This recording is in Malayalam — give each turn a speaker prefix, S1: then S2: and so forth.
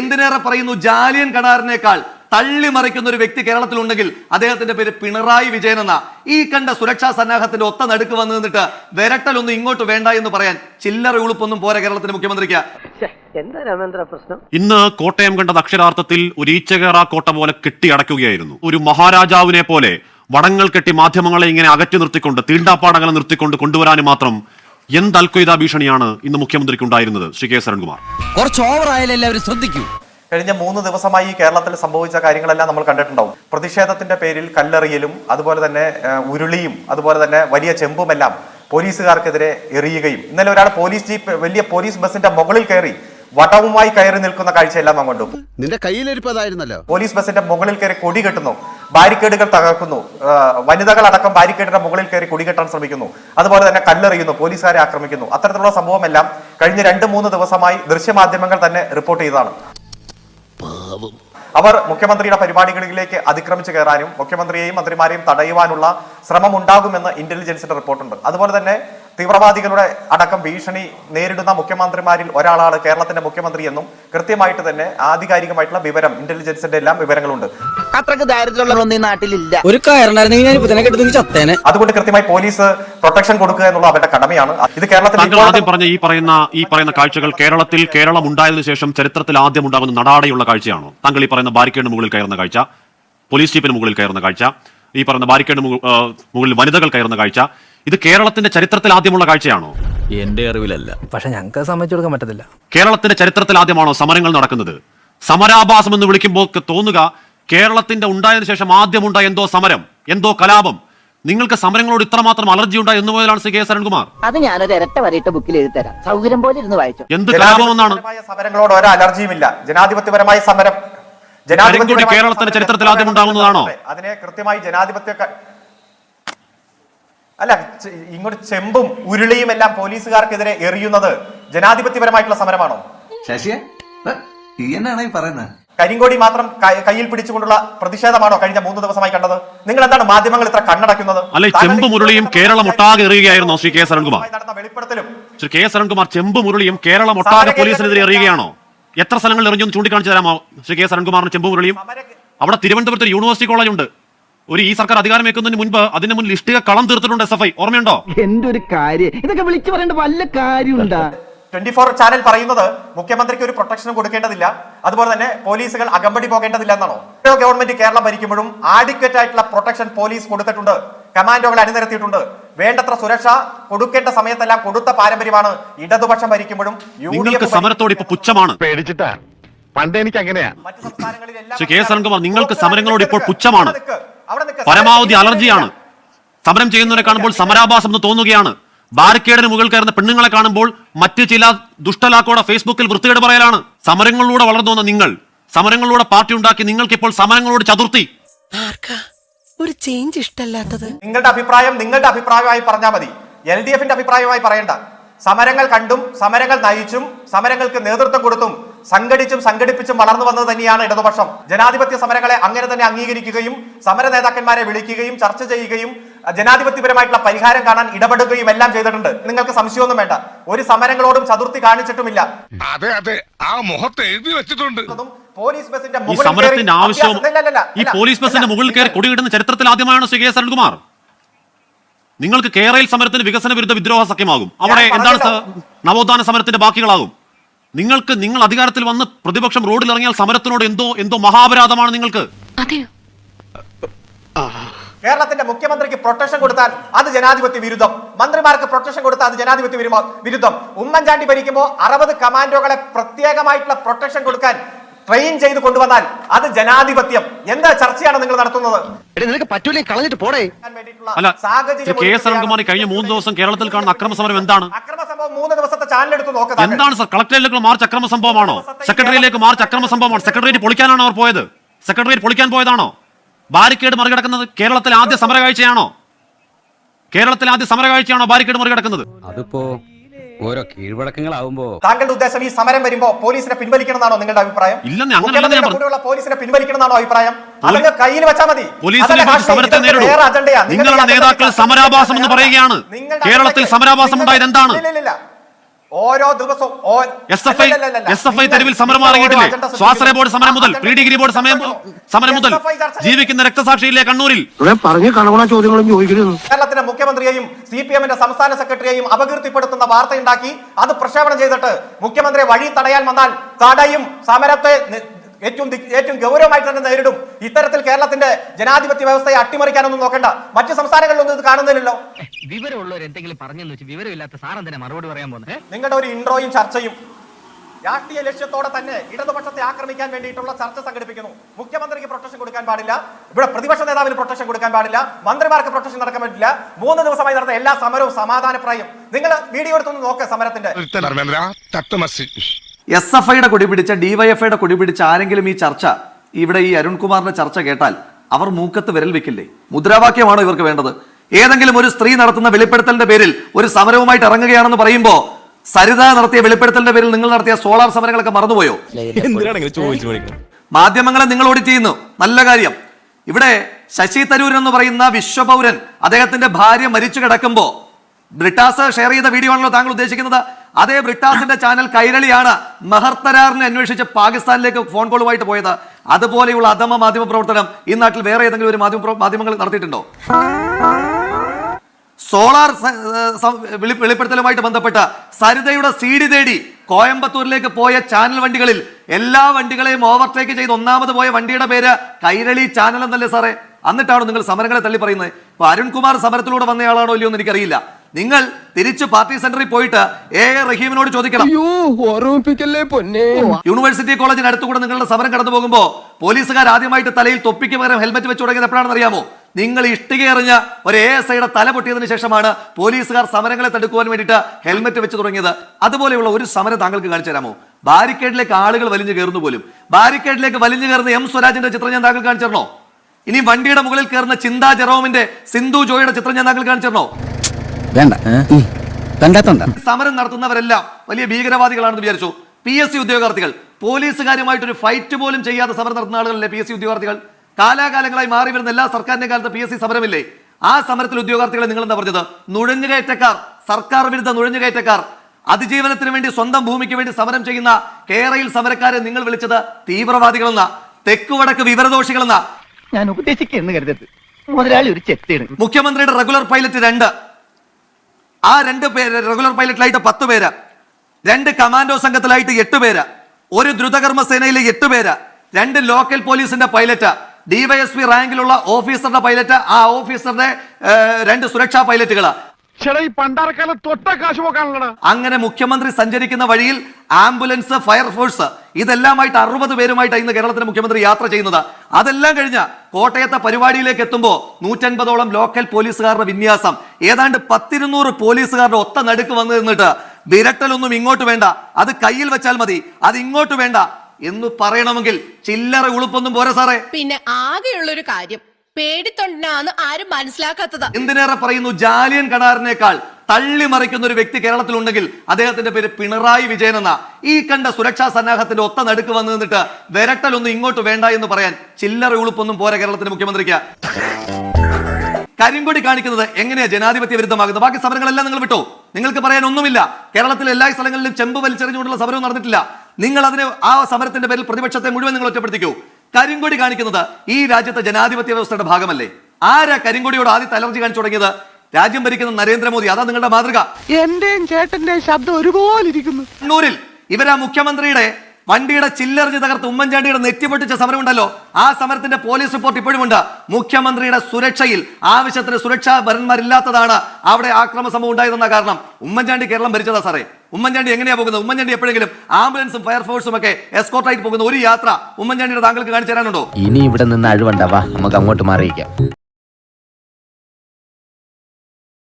S1: എന്തിനേറെ പറയുന്നു? ജാലിയൻ കടാറിനേക്കാൾ തള്ളി മറിക്കുന്ന ഒരു വ്യക്തി കേരളത്തിലുണ്ടെങ്കിൽ അദ്ദേഹത്തിന്റെ പേര് പിണറായി വിജയൻ എന്ന. ഈ കണ്ട സുരക്ഷാ സന്നാഹത്തിന്റെ ഒത്ത നടുക്ക് വന്നു നിന്നിട്ട് വിരട്ടലൊന്നും ഇങ്ങോട്ട് വേണ്ട എന്ന് പറയാൻ ചില്ലറ ഉളുപ്പൊന്നും പോരാ കേരളത്തിന്റെ മുഖ്യമന്ത്രിക്ക്.
S2: എന്താ രാമേന്ദ്ര പ്രശ്നം?
S3: ഇന്ന് കോട്ടയം കണ്ടത് അക്ഷരാർത്ഥത്തിൽ ഒരു ഈച്ചകേറ കോട്ട പോലെ കെട്ടിയടക്കുകയായിരുന്നു ഒരു മഹാരാജാവിനെ പോലെ വടങ്ങൾ കെട്ടി മാധ്യമങ്ങളെ ഇങ്ങനെ അകറ്റി നിർത്തിക്കൊണ്ട് തീണ്ടാപ്പാടങ്ങളെ നിർത്തിക്കൊണ്ട് കൊണ്ടുവരാനും മാത്രം എന്ത് അൽക്കൊയ്ത ഭീഷണിയാണ് ഇന്ന് മുഖ്യമന്ത്രിക്ക് ഉണ്ടായിരുന്നത് ശ്രീ കെ സരൺകുമാർ
S4: കുറച്ച് ഓവർ ആയാലും എല്ലാവരും ശ്രദ്ധിക്കൂ.
S5: കഴിഞ്ഞ മൂന്ന് ദിവസമായി കേരളത്തിൽ സംഭവിച്ച കാര്യങ്ങളെല്ലാം നമ്മൾ കണ്ടിട്ടുണ്ടാവും. പ്രതിഷേധത്തിന്റെ പേരിൽ കല്ലെറിയലും അതുപോലെ തന്നെ ഉരുളിയും അതുപോലെ തന്നെ വലിയ ചെമ്പുമെല്ലാം പോലീസുകാർക്കെതിരെ എറിയുകയും. ഇന്നലെ ഒരാൾ പോലീസ് ജീപ്പ് വലിയ പോലീസ് ബസിന്റെ മുകളിൽ കയറി വടവുമായി കയറി നിൽക്കുന്ന കാഴ്ചയെല്ലാം നാം കണ്ടു.
S6: നിന്റെ കയ്യിലിരിപ്പതായിരുന്നല്ലോ
S5: പോലീസ് ബസിന്റെ മുകളിൽ കയറി കൊടി കെട്ടുന്നു. ബാരിക്കേഡുകൾ തകർക്കുന്നു. വനിതകൾ അടക്കം ബാരിക്കേഡിന്റെ മുകളിൽ കയറി കൊടി കെട്ടാൻ ശ്രമിക്കുന്നു. അതുപോലെ തന്നെ കല്ലെറിയുന്നു. പോലീസുകാരെ ആക്രമിക്കുന്നു. അത്തരത്തിലുള്ള സംഭവമെല്ലാം കഴിഞ്ഞ രണ്ട് മൂന്ന് ദിവസമായി ദൃശ്യമാധ്യമങ്ങൾ തന്നെ റിപ്പോർട്ട് ചെയ്തതാണ്. അവർ മുഖ്യമന്ത്രിയുടെ പരിപാടികളിലേക്ക് അതിക്രമിച്ചു കയറാനും മുഖ്യമന്ത്രിയെയും മന്ത്രിമാരെയും തടയുവാനുള്ള ശ്രമം ഉണ്ടാകുമെന്ന് ഇന്റലിജൻസിന്റെ റിപ്പോർട്ടുണ്ട്. അതുപോലെ തന്നെ തീവ്രവാദികളുടെ അടക്കം ഭീഷണി നേരിടുന്ന മുഖ്യമന്ത്രിമാരിൽ ഒരാളാണ് കേരളത്തിന്റെ മുഖ്യമന്ത്രി എന്നും കൃത്യമായിട്ട് തന്നെ ആധികാരികമായിട്ടുള്ള വിവരം ഇന്റലിജൻസിന്റെ എല്ലാം വിവരങ്ങളുണ്ട്.
S4: അത്രയ്ക്ക് ദാരിദ്ര്യമുള്ളവരൊന്നും ഈ നാട്ടിലില്ല.
S7: ഒരു
S5: അതുകൊണ്ട് കൃത്യമായി പോലീസ് പ്രൊട്ടക്ഷൻ കൊടുക്കുക എന്നുള്ള അവരുടെ കടമയാണ്. ഇത് കേരളത്തിൽ
S3: ആദ്യം പറഞ്ഞ ഈ പറയുന്ന ഈ പറയുന്ന കാഴ്ചകൾ കേരളത്തിൽ കേരളം ഉണ്ടായതിനു ശേഷം ചരിത്രത്തിൽ ആദ്യം ഉണ്ടാകുന്ന നടാടെയുള്ള കാഴ്ചയാണോ? താങ്കൾ ഈ പറയുന്ന ബാരിക്കേഡിന് മുകളിൽ കയറുന്ന കാഴ്ച പോലീസ് ജീപ്പിന് മുകളിൽ കയറുന്ന കാഴ്ച ഈ പറയുന്ന ബാരിക്കേഡിന് മുകളിൽ വനിതകൾ കയറുന്ന കാഴ്ച ഇത് കേരളത്തിന്റെ ചരിത്രത്തിൽ ആദ്യമുള്ള കാഴ്ചയാണോ?
S8: എന്റെ അറിവിലല്ല.
S7: പക്ഷെ ഞങ്ങൾക്ക് സമ്മതിച്ചു കൊടുക്കാൻ പറ്റത്തില്ല.
S3: കേരളത്തിന്റെ ചരിത്രത്തിൽ ആദ്യമാണോ സമരങ്ങൾ നടക്കുന്നത്? സമരാഭാസം എന്ന് വിളിക്കുമ്പോൾ തോന്നുക കേരളത്തിന്റെ ഉണ്ടായതിനു ശേഷം ആദ്യമുണ്ടായ എന്തോ സമരം എന്തോ കലാപം. നിങ്ങൾക്ക് സമരങ്ങളോട് ഇത്രമാത്രം അലർജി ഉണ്ടായി എന്ന് പോയതാണ് ശ്രീ കെ എസ് അരുൺകുമാർ.
S2: അത് ഞാനൊരു ഇരട്ട വരയിട്ട ബുക്കിൽ എഴുതി തരാം സൗകര്യം പോലെ ഇരുന്ന് വായിച്ചു.
S3: എന്ത് കലാപം എന്നാണ്
S5: സമരങ്ങളോട് ഒരു അലർജിയും ഇല്ല. ജനാധിപത്യപരമായ സമരം.
S3: ജനാധിപത്യ കേരളത്തിന്റെ ചരിത്രത്തിൽ ആദ്യം ഉണ്ടാകുന്നതാണോ?
S5: അതിനെ കൃത്യമായി ജനാധിപത്യ അല്ല ഇങ്ങോട്ട് ചെമ്പും ഉരുളിയും എല്ലാം പോലീസുകാർക്കെതിരെ എറിയുന്നത് ജനാധിപത്യപരമായിട്ടുള്ള സമരമാണോ?
S9: ശശിയെ? ഈ എന്നാണ് പറയുന്നത്
S5: കരിങ്കോടി മാത്രം കയ്യിൽ പിടിച്ചുകൊണ്ടുള്ള പ്രതിഷേധമാണോ കഴിഞ്ഞ മൂന്ന് ദിവസമായി കണ്ടത്? നിങ്ങൾ എന്താണ് മാധ്യമങ്ങൾ ഇത്ര കണ്ണടക്കുന്നത്
S3: അല്ലെ ചെമ്പ് മുരളിയും കേരളം ഒട്ടാകെ എറിയുകയായിരുന്നോ ശ്രീ കെ എസ് അരുൺകുമാർ?
S5: നടന്ന വെളിപ്പെടുത്തലും.
S3: ശ്രീ കെ എസ് അരുൺകുമാർ ചെമ്പ് മുരളിയും കേരളം ഒട്ടാകെ പോലീസിനെതിരെ എറിയുകയാണോ? എത്ര സ്ഥലങ്ങളിൽ എറിഞ്ഞു ചൂണ്ടിക്കാണിച്ചു തരാമോ ശ്രീ കെ എസ് അരുൺകുമാറിന് ചെമ്പ് മുരളിയും അവിടെ തിരുവനന്തപുരത്ത് യൂണിവേഴ്സിറ്റി കോളേജ് ഉണ്ട് ഒരു ഈ സർക്കാർ അധികാരം വെക്കുന്നതിന് മുൻപ് അതിന് മുൻപ് ഇഷ്ടിക കളം തീർത്തിട്ടുണ്ട് എസ് എഫ് ഐ. ഓർമ്മയുണ്ടോ?
S7: എന്റെ ഒരു കാര്യം? ഇതൊക്കെ വിളിച്ചു പറയേണ്ട വല്ല കാര്യമുണ്ടാ?
S5: ട്വന്റി ഫോർ ചാനൽ പറയുന്നത് മുഖ്യമന്ത്രിക്ക് ഒരു പ്രൊട്ടക്ഷനും കൊടുക്കേണ്ടതില്ല. അതുപോലെ തന്നെ പോലീസുകൾ അകമ്പടി പോകേണ്ടതില്ല എന്നാണോ? ഓരോ ഗവൺമെന്റ് കേരളം ഭരിക്കുമ്പോഴും ആഡിക്വറ്റ് ആയിട്ടുള്ള പ്രൊട്ടക്ഷൻ പോലീസ് കൊടുത്തിട്ടുണ്ട്. കമാൻഡോകൾ അണിനിരത്തിയിട്ടുണ്ട്. വേണ്ടത്ര സുരക്ഷ കൊടുക്കേണ്ട സമയത്തെല്ലാം കൊടുത്ത പാരമ്പര്യമാണ് ഇടതുപക്ഷം ഭരിക്കുമ്പോഴും
S3: നിങ്ങൾക്ക്
S5: എഫ്
S3: സമരത്തോട് ഇപ്പൊ പുച്ഛമാണ്.
S6: പേടിച്ചിട്ടാ? പണ്ട് എനിക്ക് അങ്ങനെയാ
S5: മറ്റു
S3: സംസ്ഥാനങ്ങളിൽ എല്ലാം നിങ്ങൾക്ക് സമരങ്ങളോട് ഇപ്പോൾ പുച്ഛമാണ്. പരമാവധി അലർജിയാണ്. സമരം ചെയ്യുന്നവരെ കാണുമ്പോൾ സമരാഭാസം എന്ന് തോന്നുകയാണ്. ബാരിക്കേഡിന് മുകളിൽ കയറുന്ന പെണ്ണുങ്ങളെ കാണുമ്പോൾ മറ്റ് ചില ദുഷ്ടലാക്കോടെ ഫേസ്ബുക്കിൽ വൃത്തികേട് പറയലാണ്. സമരങ്ങളിലൂടെ വളർന്നു വന്ന നിങ്ങൾ സമരങ്ങളിലൂടെ പാർട്ടി ഉണ്ടാക്കി നിങ്ങൾക്ക് ഇപ്പോൾ സമരങ്ങളോട് ചതുർത്തി.
S10: ഒരു ചേഞ്ച് ഇഷ്ടല്ലാത്തത്
S5: നിങ്ങളുടെ അഭിപ്രായം നിങ്ങളുടെ അഭിപ്രായമായി പറഞ്ഞാൽ മതി. എൽ ഡി എഫിന്റെ അഭിപ്രായമായി പറയണ്ട. സമരങ്ങൾ കണ്ടും സമരങ്ങൾ നയിച്ചും സമരങ്ങൾക്ക് നേതൃത്വം കൊടുത്തും സംഘടിച്ചും സംഘടിപ്പിച്ചും വളർന്നു വന്നത് തന്നെയാണ് ഇടതുപക്ഷം. ജനാധിപത്യ സമരങ്ങളെ അങ്ങനെ തന്നെ അംഗീകരിക്കുകയും സമര നേതാക്കന്മാരെ വിളിക്കുകയും ചർച്ച ചെയ്യുകയും ജനാധിപത്യപരമായിട്ടുള്ള പരിഹാരം കാണാൻ ഇടപെടുകയും എല്ലാം ചെയ്തിട്ടുണ്ട്. നിങ്ങൾക്ക് സംശയമൊന്നും വേണ്ട. ഒരു സമരങ്ങളോടും ചതുർത്തി കാണിച്ചിട്ടുമില്ല.
S6: അതെ അതെ. ആ മുഖത്ത് എഴുതി വെച്ചിട്ടുണ്ട്.
S5: പോലീസ് ബസിന്റെ
S3: ഈ സമരത്തിന്റെ ആവശ്യം
S5: ഇല്ല, ഇല്ല, ഇല്ല,
S3: ഈ പോലീസ് ബസിന്റെ. മുകളിൽ കയറി കൊടിയിടുന്ന ചരിത്രത്തിൽ ആദ്യമായാണ് ശ്രീ കെ നിങ്ങൾക്ക് കേരളയിൽ സമരത്തിന് വികസന വിരുദ്ധ വിദ്രോഹ സഖ്യമാകും. അവിടെ എന്താണ് നവോത്ഥാന സമരത്തിന്റെ ബാക്കികളാകും? നിങ്ങൾക്ക് നിങ്ങൾ അധികാരത്തിൽ വന്ന് പ്രതിപക്ഷം റോഡിൽ ഇറങ്ങിയാൽ സമരത്തിനോട് എന്തോ എന്തോ മഹാപരാധമാണ് നിങ്ങൾക്ക്?
S5: കേരളത്തിന്റെ മുഖ്യമന്ത്രിക്ക് പ്രൊട്ടക്ഷൻ കൊടുത്താൽ അത് ജനാധിപത്യ വിരുദ്ധം. മന്ത്രിമാർക്ക് പ്രൊട്ടക്ഷൻ കൊടുത്താൽ അത് ജനാധിപത്യ വിരുദ്ധം. ഉമ്മൻചാണ്ടി ഭരിക്കുമ്പോൾ അറുപത് കമാൻഡോകളെ പ്രത്യേകമായിട്ടുള്ള പ്രൊട്ടക്ഷൻ കൊടുക്കാൻ ട്രെയിൻ ചെയ്ത് കൊണ്ടുവന്നാൽ അത് ജനാധിപത്യം. എന്താ ചർച്ചയാണ് നിങ്ങൾ നടത്തുന്നത്?
S3: കഴിഞ്ഞ മൂന്ന് ദിവസം കേരളത്തിൽ കാണുന്ന അക്രമ സമരം എന്താണ്?
S5: മൂന്ന് ദിവസത്തെ ചാനൽ എടുത്ത് നോക്കുക
S3: എന്താണ് സർ കളക്ടറിലേക്ക് മാർച്ച് അക്രമ സംഭവമാണോ? സെക്രട്ടറിയിലേക്ക് മാർച്ച് അക്രമ സംഭവമാണ്? സെക്രട്ടറിയേറ്റ് പൊളിക്കാനാണോ അവർ പോയത്? സെക്രട്ടറിയേറ്റ് പൊളിക്കാൻ പോയതാണോ? ബാരിക്കേഡ് മറികടക്കുന്നത് കേരളത്തിലെ ആദ്യ സമരകാഴ്ചയാണോ? കേരളത്തിലെ ആദ്യ സമരകാഴ്ചയാണോ ബാരിക്കേഡ് മറികടക്കുന്നത്?
S8: അതിപ്പോ ഓരോ കീഴ്വഴക്കങ്ങളാവുമ്പോ
S5: താങ്കളുടെ ഉദ്ദേശം ഈ സമരം വരുമ്പോ പോലീസിനെ പിൻവലിക്കണം എന്നാണോ നിങ്ങളുടെ അഭിപ്രായം?
S3: ഇല്ലെന്നേ, അങ്ങനെയല്ലെന്നേ ഞാൻ
S5: മുഖ്യമന്ത്രിയുടെ കൂടെയുള്ള പോലീസിനെ പിൻവലിക്കണം എന്നാണോ അഭിപ്രായം അല്ലെങ്കിൽ കയ്യിൽ വെച്ചാൽ മതി. നിങ്ങളുടെ
S3: നേതാക്കൾ സമരാഭാസം എന്ന് പറയുകയാണ്. കേരളത്തിൽ സമരാഭാസം ഉണ്ടായത് എന്താണ്
S5: ഇല്ല, ഇല്ല, ഇല്ല. ഓരോ ദിവസവും
S3: തെരുവിൽ സമരം ഇറങ്ങിയിട്ടില്ലേ സ്വാശ്രയ ബോർഡ് സമരം മുതൽ പ്രീ ഡിഗ്രി ബോർഡ് സമയം സമരം മുതൽ ജീവിക്കുന്ന രക്തസാക്ഷിയിലെ കണ്ണൂരിൽ?
S7: പറഞ്ഞ കണവണ ചോദ്യങ്ങളും ചോദിക്കുന്നു
S5: കേരളത്തിന്റെ മുഖ്യമന്ത്രിയെയും സി പി എമ്മിന്റെ സംസ്ഥാന സെക്രട്ടറിയെയും അപകീർത്തിപ്പെടുത്തുന്ന വാർത്തയുണ്ടാക്കി അത് പ്രക്ഷേപണം ചെയ്തിട്ട് മുഖ്യമന്ത്രിയെ വഴി തടയാൻ വന്നാൽ തടയും സമരത്തെ ഏറ്റവും ഏറ്റവും ഗൗരവമായിട്ട് തന്നെ നേരിടും. ഇത്തരത്തിൽ കേരളത്തിന്റെ ജനാധിപത്യ വ്യവസ്ഥയെ അട്ടിമറിക്കാനൊന്നും നോക്കണ്ട. മറ്റു സംസ്ഥാനങ്ങളിലൊന്നും ഇത് കാണുന്നില്ലല്ലോ.
S2: വിവരമുള്ളവർ എന്തെങ്കിലും പറഞ്ഞെന്ന് വെച്ച് വിവരമില്ലാത്ത സാറെന്തിനാ മറുപടി പറയാൻ പോകുന്നത്
S5: നിങ്ങളുടെ ഒരു ഇൻട്രോയും ചർച്ചയും രാഷ്ട്രീയ ലക്ഷ്യത്തോടെ തന്നെ ഇടതുപക്ഷത്തെ ആക്രമിക്കാൻ വേണ്ടിയിട്ടുള്ള ചർച്ച സംഘടിപ്പിക്കുന്നു. മുഖ്യമന്ത്രിക്ക് പ്രൊട്ടക്ഷൻ കൊടുക്കാൻ പാടില്ല. ഇവിടെ പ്രതിപക്ഷ നേതാവിന് പ്രൊട്ടക്ഷൻ കൊടുക്കാൻ പാടില്ല. മന്ത്രിമാർക്ക് പ്രൊട്ടക്ഷൻ നടക്കാൻ പറ്റില്ല. മൂന്ന് ദിവസമായി നടന്ന എല്ലാ സമരവും സമാധാനപ്രായം. നിങ്ങൾ വീഡിയോ എടുത്തൊന്ന് നോക്കുക സമരത്തിന്റെ.
S1: എസ് എഫ് ഐയുടെ കൊടി പിടിച്ച ഡിവൈഎഫ്ഐയുടെ കൊടി പിടിച്ച ആരെങ്കിലും ഈ ചർച്ച ഇവിടെ ഈ അരുൺകുമാറിന്റെ ചർച്ച കേട്ടാൽ അവർ മൂക്കത്ത് വിരൽ വെക്കില്ലേ? മുദ്രാവാക്യമാണോ ഇവർക്ക് വേണ്ടത്? ഏതെങ്കിലും ഒരു സ്ത്രീ നടത്തുന്ന വെളിപ്പെടുത്തലിന്റെ പേരിൽ ഒരു സമരവുമായിട്ട് ഇറങ്ങുകയാണെന്ന് പറയുമ്പോൾ സരിത നടത്തിയ വെളിപ്പെടുത്തലിന്റെ പേരിൽ നിങ്ങൾ നടത്തിയ സോളാർ സമരങ്ങളൊക്കെ മറന്നുപോയോ? മാധ്യമങ്ങളെ നിങ്ങൾ ഓഡിറ്റ് ചെയ്യുന്നു. നല്ല കാര്യം. ഇവിടെ ശശി തരൂർ എന്ന് പറയുന്ന വിശ്വപൗരൻ അദ്ദേഹത്തിന്റെ ഭാര്യ മരിച്ചു കിടക്കുമ്പോ ബ്രിട്ടാസ് ഷെയർ ചെയ്ത വീഡിയോ ആണല്ലോ താങ്കൾ ഉദ്ദേശിക്കുന്നത്. അതേ ബ്രിട്ടാസിന്റെ ചാനൽ കൈരളിയാണ് മെഹർത്തരാറിനെ അന്വേഷിച്ച് പാകിസ്ഥാനിലേക്ക് ഫോൺ കോളുമായിട്ട് പോയത്. അതുപോലെയുള്ള അധമ മാധ്യമ പ്രവർത്തനം ഈ നാട്ടിൽ വേറെ ഏതെങ്കിലും ഒരു മാധ്യമ മാധ്യമങ്ങൾ നടത്തിയിട്ടുണ്ടോ? സോളാർ വെളിപ്പെടുത്തലുമായിട്ട് ബന്ധപ്പെട്ട സരിതയുടെ സീഡി തേടി കോയമ്പത്തൂരിലേക്ക് പോയ ചാനൽ വണ്ടികളിൽ എല്ലാ വണ്ടികളെയും ഓവർടേക്ക് ചെയ്ത് ഒന്നാമത് പോയ വണ്ടിയുടെ പേര് കൈരളി ചാനൽ എന്നല്ലേ സാറേ? എന്നിട്ടാണോ നിങ്ങൾ സമരങ്ങളെ തള്ളി പറയുന്നത് ഇപ്പൊ അരുൺകുമാർ സമരത്തിലൂടെ വന്നയാളാണോ ഇല്ലയോ എന്ന് എനിക്കറിയില്ല. നിങ്ങൾ തിരിച്ച് പാർട്ടി സെന്ററിൽ പോയിട്ട് എ എ റഹീമിനോട് ചോദിക്കണം.
S7: ഓർമ്മിപ്പിക്കല്ലേ പൊന്നെ.
S1: യൂണിവേഴ്സിറ്റി കോളേജിന് അടുത്തുകൂടെ നിങ്ങളുടെ സമരം കടന്നു പോകുമ്പോൾ പോലീസുകാർ ആദ്യമായിട്ട് തലയിൽ തൊപ്പിക്ക് പകരം ഹെൽമെറ്റ് വെച്ച് തുടങ്ങിയത് എപ്പോഴാണെന്ന് അറിയാമോ നിങ്ങൾ ഇഷ്ടിക എറിഞ്ഞ ഒരു എ എസ് ഐയുടെ തല പൊട്ടിയതിനു ശേഷമാണ് പോലീസുകാർ സമരങ്ങളെ തടുക്കുവാൻ വേണ്ടിയിട്ട് ഹെൽമെറ്റ് വെച്ച് തുടങ്ങിയത്. അതുപോലെയുള്ള ഒരു സമരം താങ്കൾക്ക് കാണിച്ചു തരാമോ? ബാരിക്കേഡിലേക്ക് ആളുകൾ വലിഞ്ഞു കയറുന്നു പോലും. ബാരിക്കേഡിലേക്ക് വലിഞ്ഞു കയറുന്ന എം സ്വരാജിന്റെ ചിത്രം ഞാൻ താങ്കൾ കാണിച്ചു തരണോ? ഇനി വണ്ടിയുടെ മുകളിൽ കയറുന്ന ചിന്താ ജെറോമിന്റെ സിന്ധു ജോയുടെ ചിത്രം ഞാൻ താങ്കൾ കാണിച്ചു തരണോ?
S8: വേണ്ട. കണ്ടാത്തണ്ട
S1: സമരം നടത്തുന്നവരെല്ലാം വലിയ ഭീകരവാദികളാണെന്ന് വിചാരിച്ചു. പി എസ് സി ഉദ്യോഗാർത്ഥികൾ. പോലീസുകാരുമായിട്ട് ഒരു ഫൈറ്റ് പോലും ചെയ്യാതെ സമരം നടത്തുന്ന ആളുകളല്ലേ പി എസ് സി ഉദ്യോഗാർത്ഥികൾ? കാലാകാലങ്ങളായി മാറി വരുന്ന എല്ലാ സർക്കാരിന്റെ കാലത്ത് പി എസ് സി സമരമില്ലേ? ആ സമരത്തിൽ ഉദ്യോഗാർത്ഥികളെ നിങ്ങൾ എന്താ പറഞ്ഞത് നുഴഞ്ഞുകയറ്റക്കാർ സർക്കാർ വിരുദ്ധ നുഴഞ്ഞുകയറ്റക്കാർ അതിജീവനത്തിന് വേണ്ടി സ്വന്തം ഭൂമിക്ക് വേണ്ടി സമരം ചെയ്യുന്ന കേരയിൽ സമരക്കാരെ നിങ്ങൾ വിളിച്ചത് തീവ്രവാദികളെന്ന. തെക്കുവടക്ക് വിവരദോഷികളെന്ന.
S2: ഞാൻ ഉപദേശിക്കുന്നു കരുതരുത്. മുതലാളി ഒരു ചെത്തിയാണ്
S1: മുഖ്യമന്ത്രിയുടെ റെഗുലർ പൈലറ്റ് രണ്ട്. ആ രണ്ട് പേര് റെഗുലർ പൈലറ്റിലായിട്ട് പത്ത് പേര്. രണ്ട് കമാൻഡോ സംഘത്തിലായിട്ട് എട്ട് പേര്. ഒരു ദ്രുതകർമ്മ സേനയിലെ എട്ട് പേര്. രണ്ട് ലോക്കൽ പോലീസിന്റെ പൈലറ്റ് ഡിവൈഎസ്പി റാങ്കിലുള്ള ഓഫീസറുടെ പൈലറ്റ് ആ ഓഫീസറുടെ രണ്ട് സുരക്ഷാ പൈലറ്റുകൾ അങ്ങനെ മുഖ്യമന്ത്രി സഞ്ചരിക്കുന്ന വഴിയിൽ ആംബുലൻസ് ഫയർഫോഴ്സ് ഇതെല്ലാമായിട്ട് അറുപത് പേരുമായിട്ട് ഇന്ന് കേരളത്തിലെ മുഖ്യമന്ത്രി യാത്ര ചെയ്യുന്നത്. അതെല്ലാം കഴിഞ്ഞ കോട്ടയത്തെ പരിപാടിയിലേക്ക് എത്തുമ്പോൾ നൂറ്റൻപതോളം ലോക്കൽ പോലീസുകാരുടെ വിന്യാസം. ഏതാണ്ട് പത്തിരുന്നൂറ് പോലീസുകാരുടെ ഒത്ത നടുക്ക് വന്നു നിന്നിട്ട് വിരട്ടലൊന്നും ഇങ്ങോട്ട് വേണ്ട അത് കയ്യിൽ വെച്ചാൽ മതി അത് ഇങ്ങോട്ട് വേണ്ട എന്ന് പറയണമെങ്കിൽ ചില്ലറ ഉളുപ്പൊന്നും പോരാ സാറേ.
S10: പിന്നെ ആകെയുള്ളൊരു കാര്യം പേടിത്തൊണ്ടാന്ന് ആരും മനസ്സിലാക്കാത്തതാ.
S1: എന്തിനേറെ പറയുന്നു? ജാലിയൻ കണാറിനേക്കാൾ തള്ളിമറിക്കുന്ന ഒരു വ്യക്തി കേരളത്തിലുണ്ടെങ്കിൽ അദ്ദേഹത്തിന്റെ പേര് പിണറായി വിജയൻ എന്ന. ഈ കണ്ട സുരക്ഷാ സന്നാഹത്തിന്റെ ഒത്ത നടുക്ക് വന്നു നിന്നിട്ട് വിരട്ടലൊന്നും ഇങ്ങോട്ട് വേണ്ട എന്ന് പറയാൻ ചില്ലറ ഉളുപ്പൊന്നും പോരാ കേരളത്തിന്റെ മുഖ്യമന്ത്രിക്ക്. കരിങ്കൊടി കാണിക്കുന്നത് എങ്ങനെയാ ജനാധിപത്യ വിരുദ്ധമാകുന്നത്? ബാക്കി സമരങ്ങളെല്ലാം നിങ്ങൾ വിട്ടോ? നിങ്ങൾക്ക് പറയാൻ ഒന്നുമില്ല. കേരളത്തിലെ എല്ലാ സ്ഥലങ്ങളിലും ചെമ്പ് വലിച്ചെറിഞ്ഞുകൊണ്ടുള്ള സമരവും നടന്നിട്ടില്ല. നിങ്ങൾ അതിന് ആ സമരത്തിന്റെ പേരിൽ പ്രതിപക്ഷത്തെ മുഴുവൻ നിങ്ങൾ ഒറ്റപ്പെടുത്തിക്കൂ? കരിങ്കൊടി കാണിക്കുന്നത് ഈ രാജ്യത്തെ ജനാധിപത്യ വ്യവസ്ഥയുടെ ഭാഗമല്ലേ? ആരാ കരിങ്കൊടിയോട് ആദ്യത്തെ അലർജി കാണിച്ചു തുടങ്ങിയത്? രാജ്യം ഭരിക്കുന്ന നരേന്ദ്രമോദി അതാ നിങ്ങളുടെ മാതൃക.
S7: എന്റെയും ചേട്ടന്റെയും ശബ്ദം ഒരുപോലെ ഇരിക്കുന്നു
S1: കണ്ണൂരിൽ ഇവരാ മുഖ്യമന്ത്രിയുടെ വണ്ടിയുടെ ചില്ലറിഞ്ഞ് തകർത്ത് ഉമ്മൻചാണ്ടിയുടെ നെറ്റിപൊട്ടിച്ച സമരം ഉണ്ടല്ലോ ആ സമരത്തിന്റെ പോലീസ് റിപ്പോർട്ട് ഇപ്പോഴുമുണ്ട്. മുഖ്യമന്ത്രിയുടെ സുരക്ഷയിൽ ആവശ്യത്തിന് സുരക്ഷാ ഭരന്മാരില്ലാത്തതാണ് അവിടെ ആക്രമ സംഭവം ഉണ്ടായതെന്ന കാരണം. ഉമ്മൻചാണ്ടി കേരളം ഭരിച്ചതാ സാറേ. ഉമ്മൻചാണ്ടി എങ്ങനെയാ പോകുന്നത്? ഉമ്മൻചാണ്ടി എപ്പോഴെങ്കിലും ആംബുലൻസും ഫയർഫോഴ്സും ഒക്കെ എസ്കോർട്ടായിട്ട് പോകുന്ന ഒരു യാത്ര ഉമ്മൻചാണ്ടിയുടെ താങ്കൾക്ക് കാണിച്ചു തരാനുണ്ടോ?
S8: ഇനി ഇവിടെ നിന്ന് അഴിവണ്ടാവാ നമുക്ക് അങ്ങോട്ട് മാറിയിക്കാം